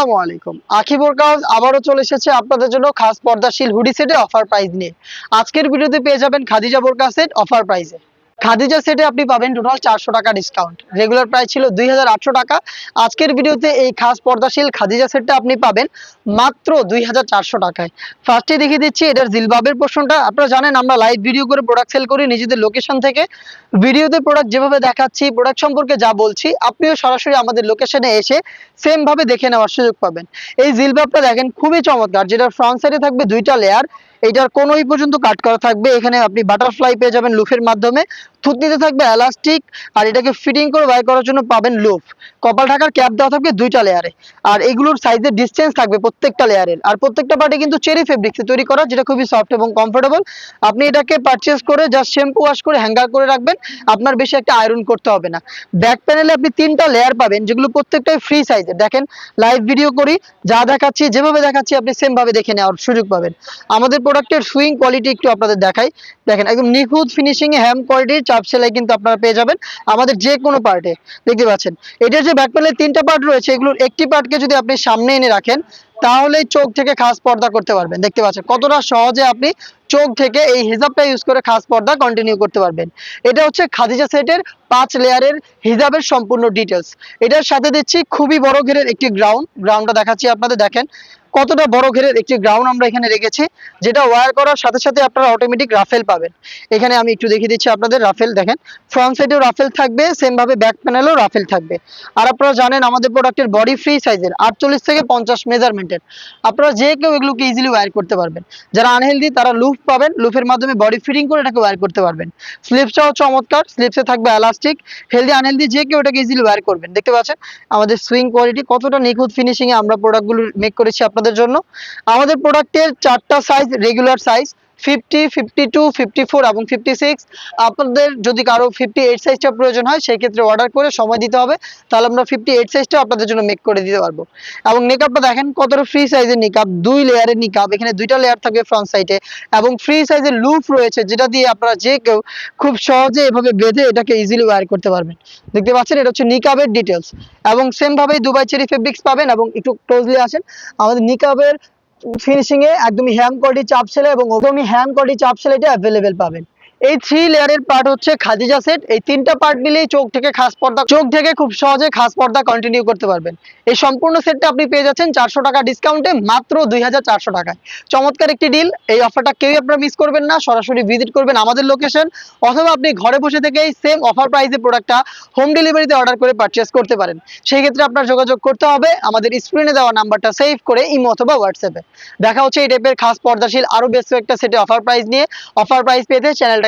আসসালামু আলাইকুম। আখি কাজ আবারও চলে এসেছে আপনাদের জন্য খাস পর্দাশীল হুডি সেটে অফার প্রাইস নিয়ে। আজকের ভিডিওতে পেয়ে যাবেন খাদিজা বোরকা সেট অফার প্রাইসে খাদিজা সেটে আপনি পাবেন টোটাল চারশো টাকা ডিসকাউন্ট রেগুলার প্রাইস ছিল দুই হাজার আটশো টাকা। আজকের ভিডিওতে এই খাস পর্দাশীল খাদিজা সেটটা আপনি পাবেন মাত্র দুই হাজার চারশো টাকায়। ফার্স্টে দেখিয়ে দিচ্ছি এটার জিলবাবের পোর্শনটা। আপনারা জানেন, আমরা লাইভ ভিডিও করে প্রোডাক্ট সেল করি নিজেদের লোকেশন থেকে। ভিডিওতে প্রোডাক্ট যেভাবে দেখাচ্ছি প্রোডাক্ট সম্পর্কে যা বলছি, আপনিও সরাসরি আমাদের লোকেশনে এসে সেম ভাবে দেখে নেওয়ার সুযোগ পাবেন। এই জিলবাবটা দেখেন, খুবই চমৎকার যেটা ফ্রন্ট সাইডে থাকবে দুইটা লেয়ার এটার কোনোই পর্যন্ত কাট করা থাকবে। এখানে আপনি বাটারফ্লাই পেয়ে যাবেন লুফের মাধ্যমে। থুতনিতে থাকবে এলাস্টিক আর এটাকে ফিটিং করে বাই করার জন্য পাবেন লুফ কপাল ঢাকার ক্যাপ দেওয়া থাকবে দুইটা লেয়ারে আর এগুলোর সাইজের ডিস্টেন্স থাকবে প্রত্যেকটা লেয়ারের আর প্রত্যেকটা পার্টে কিন্তু চেরি ফেব্রিক্সে তৈরি করা, যেটা খুবই সফট এবং কমফোর্টেবল আপনি এটাকে পারচেস করে জাস্ট শ্যাম্পু ওয়াশ করে হ্যাঙ্গার করে রাখবেন, আপনার বেশি একটা আয়রন করতে হবে না। ব্যাক প্যানেলে আপনি তিনটা লেয়ার পাবেন, যেগুলো প্রত্যেকটাই ফ্রি সাইজের দেখেন লাইভ ভিডিও করি, যা দেখাচ্ছি, যেভাবে দেখাচ্ছি, আপনি সেম ভাবে দেখে নেওয়ার সুযোগ পাবেন। আমাদের প্রোডাক্টের সুইং কোয়ালিটি একটু আপনাদের দেখাই। দেখেন, একদম নিখুঁত ফিনিশিং এ হ্যাম কোয়ালিটির চাপ সেলাই কিন্তু আপনারা পেয়ে যাবেন আমাদের যে কোনো পার্টে দেখতে পাচ্ছেন? এটার যে ব্যাক প্যানেলের তিনটা পার্ট রয়েছে, এগুলোর একটি পার্টকে যদি আপনি সামনে এনে রাখেন, তাহলেই চোখ থেকে খাস পর্দা করতে পারবেন। দেখতে পাচ্ছেন? কতটা সহজে আপনি চোখ থেকে এই হিজাবটা ইউজ করে খাস পর্দা কন্টিনিউ করতে পারবেন। এটা হচ্ছে খাদিজা সেটের পাঁচ লেয়ারের হিজাবের সম্পূর্ণ ডিটেলস এটার সাথে দিচ্ছি খুবই বড় ঘেরের একটি গ্রাউন্ড গ্রাউন্ডটা দেখাচ্ছি আপনাদের, দেখেন। কতটা বড় ঘেরের একটি গ্রাউন্ড আমরা এখানে রেখেছি, যেটা ওয়্যার করার সাথে সাথে আপনারা অটোমেটিক রাফেল পাবেন। এখানে আমি একটু দেখিয়ে দিচ্ছি আপনাদের রাফেল দেখেন। ফ্রন্ট সাইডেও রাফেল থাকবে সেম ভাবে ব্যাক প্যানেলও রাফেল থাকবে। আর আপনারা জানেন, আমাদের প্রোডাক্টের বডি ফ্রি সাইজের আটচল্লিশ থেকে পঞ্চাশ মেজারমেন্টের আপনারা যে কেউ এগুলোকে ইজিলি ওয়্যার করতে পারবেন। যারা আনহেলদি তারা লুফ পাবেন। লুফের মাধ্যমে বডি ফিটিং করে এটাকে ওয়্যার করতে পারবেন। স্লিপসটাও চমৎকার। স্লিপসে থাকবে এলাস্টিক হেলদি আনহেলদি যে কেউ ওটাকে ইজিলি ওয়ার করবেন। দেখতে পাচ্ছেন? আমাদের সুইং কোয়ালিটি কতটা নিখুঁত ফিনিশিংয়ে আমরা প্রোডাক্টগুলো মেক করেছি আপনাদের জন্য। আমাদের প্রোডাক্টের চারটা size regular size fifty fifty two fifty four এবং ফিফটি সিক্স আপনাদের যদি কারও ফিফটি এইট সাইজটা প্রয়োজন হয়, সেই ক্ষেত্রে অর্ডার করে সময় দিতে হবে। তাহলে আমরা ফিফটি এইট সাইজটা আপনাদের জন্য মেক করে দিতে পারব। এবং নিকাপটা দেখেন কতটা ফ্রি সাইজের নিকাপ দুই লেয়ারের নিকাপ এখানে দুইটা লেয়ার থাকবে ফ্রন্ট সাইডে এবং ফ্রি সাইজের লুপ রয়েছে, যেটা দিয়ে আপনারা যে কেউ খুব সহজে এভাবে বেঁধে এটাকে ইজিলি ওয়্যার করতে পারবেন। দেখতে পাচ্ছেন? এটা হচ্ছে নিকাবের ডিটেলস এবং সেম ভাবে দুবাই চেরি ফেব্রিক্স পাবেন এবং একটু ক্লোজলি আসেন। আমাদের নিকাবের ফিনিশিং এ একদমই হ্যাম কোয়ালিটি চাপ ছেলে এবং একদমই হ্যাম কোয়ালিটি চাপ ছেলেটা অ্যাভেলেবেল পাবেন। এই থ্রি লেয়ারের পার্ট হচ্ছে খাদিজা সেট এই তিনটা পার্ট মিলেই চোখ থেকে খাস পর্দা চোখ থেকে খুব সহজে খাস পর্দা কন্টিনিউ করতে পারবেন। এই সম্পূর্ণ সেটটা আপনি পেয়ে যাচ্ছেন চারশো টাকা ডিসকাউন্টে মাত্র দুই হাজার চারশো টাকায়। চমৎকার একটি ডিল এই অফারটা কেউই আপনারা মিস করবেন না। সরাসরি ভিজিট করবেন আমাদের লোকেশন অথবা আপনি ঘরে বসে থেকেই সেম অফার প্রাইসে প্রোডাক্টটা হোম ডেলিভারিতে অর্ডার করে পারচেস করতে পারেন। সেই ক্ষেত্রে আপনার যোগাযোগ করতে হবে। আমাদের স্ক্রিনে দেওয়া নাম্বারটা সেভ করে ইমো অথবা হোয়াটসঅ্যাপে দেখা হচ্ছে এই টাইপের খাস পর্দাশীল আরও বেশ একটা সেটে অফার প্রাইস নিয়ে। অফার প্রাইস পেতে